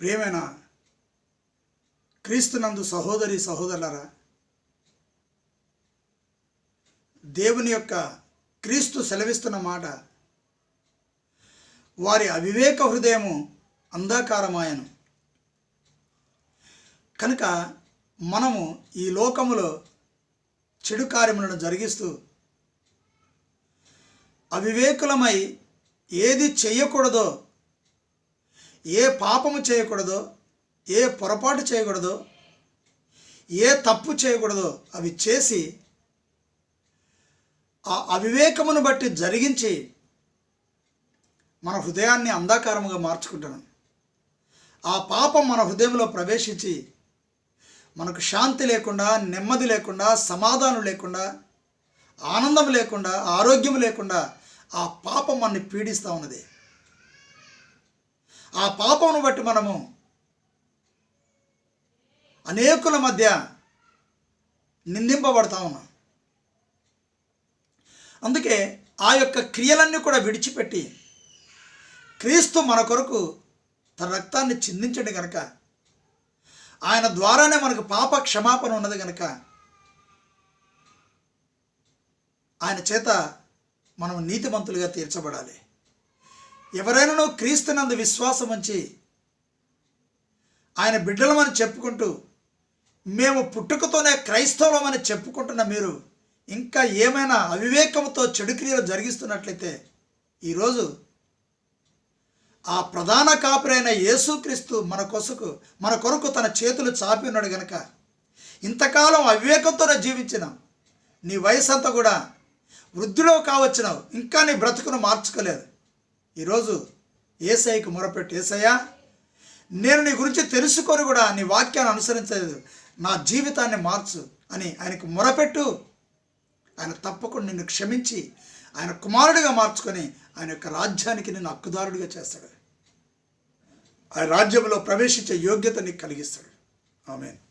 ప్రియమైన క్రీస్తునందు సహోదరి సహోదరులరా దేవుని యొక్క క్రీస్తు సెలవిస్తున్న మాట వారి అవివేక హృదయము అంధకారమాయను. కనుక మనము ఈ లోకములో చెడు కార్యములను జరిగిస్తూ అవివేకులమై ఏది చేయకూడదో ఏ పాపము చేయకూడదో ఏ పొరపాటు చేయకూడదో ఏ తప్పు చేయకూడదో అవి చేసి ఆ అవివేకమును బట్టి జరిగించి మన హృదయాన్ని అంధకారముగా మార్చుకుంటాను ఆ పాపం మన హృదయంలో ప్రవేశించి మనకు శాంతి లేకుండా నెమ్మది లేకుండా సమాధానం లేకుండా ఆనందం లేకుండా ఆరోగ్యం లేకుండా ఆ పాపం మనని పీడిస్తూ ఉన్నది. ఆ పాపమును బట్టి మనము అనేకుల మధ్య నిందింపబడతా ఉన్నాం. అందుకే ఆ యొక్క క్రియలన్నీ కూడా విడిచిపెట్టి క్రీస్తు మన కొరకు తన రక్తాన్ని చిందించండి కనుక ఆయన ద్వారానే మనకు పాప క్షమాపణ ఉన్నది కనుక ఆయన చేత మనం నీతిమంతులుగా తీర్చబడాలి. ఎవరైనాను క్రీస్తునందు విశ్వాసం ఉంచి ఆయన బిడ్డలమని చెప్పుకుంటూ మేము పుట్టుకతోనే క్రైస్తవులమని చెప్పుకుంటున్న మీరు ఇంకా ఏమైనా అవివేకంతో చెడు క్రియలు జరిగిస్తున్నట్లయితే ఈరోజు ఆ ప్రధాన కాపురైన యేసుక్రీస్తు మన కొసకు మన కొరకు తన చేతులు చాపి ఉన్నాడు గనక ఇంతకాలం అవివేకంతోనే జీవించినాం. నీ వయసు అంతా కూడా వృద్ధిలో కావచ్చినావు. ఇంకా నీ బ్రతుకును మార్చుకోలేదు. ఈరోజు ఏసఐకి మొరపెట్టు. ఏసయ్యా నేను నీ గురించి తెలుసుకొని కూడా నీ వాక్యాన్ని అనుసరించలేదు. నా జీవితాన్ని మార్చు అని ఆయనకు మొరపెట్టు. ఆయన తప్పకుండా నిన్ను క్షమించి ఆయన కుమారుడిగా మార్చుకొని ఆయన యొక్క రాజ్యానికి నిన్ను హక్కుదారుడిగా చేస్తాడు. ఆ రాజ్యంలో ప్రవేశించే యోగ్యత నీకు కలిగిస్తాడు. ఆమెను.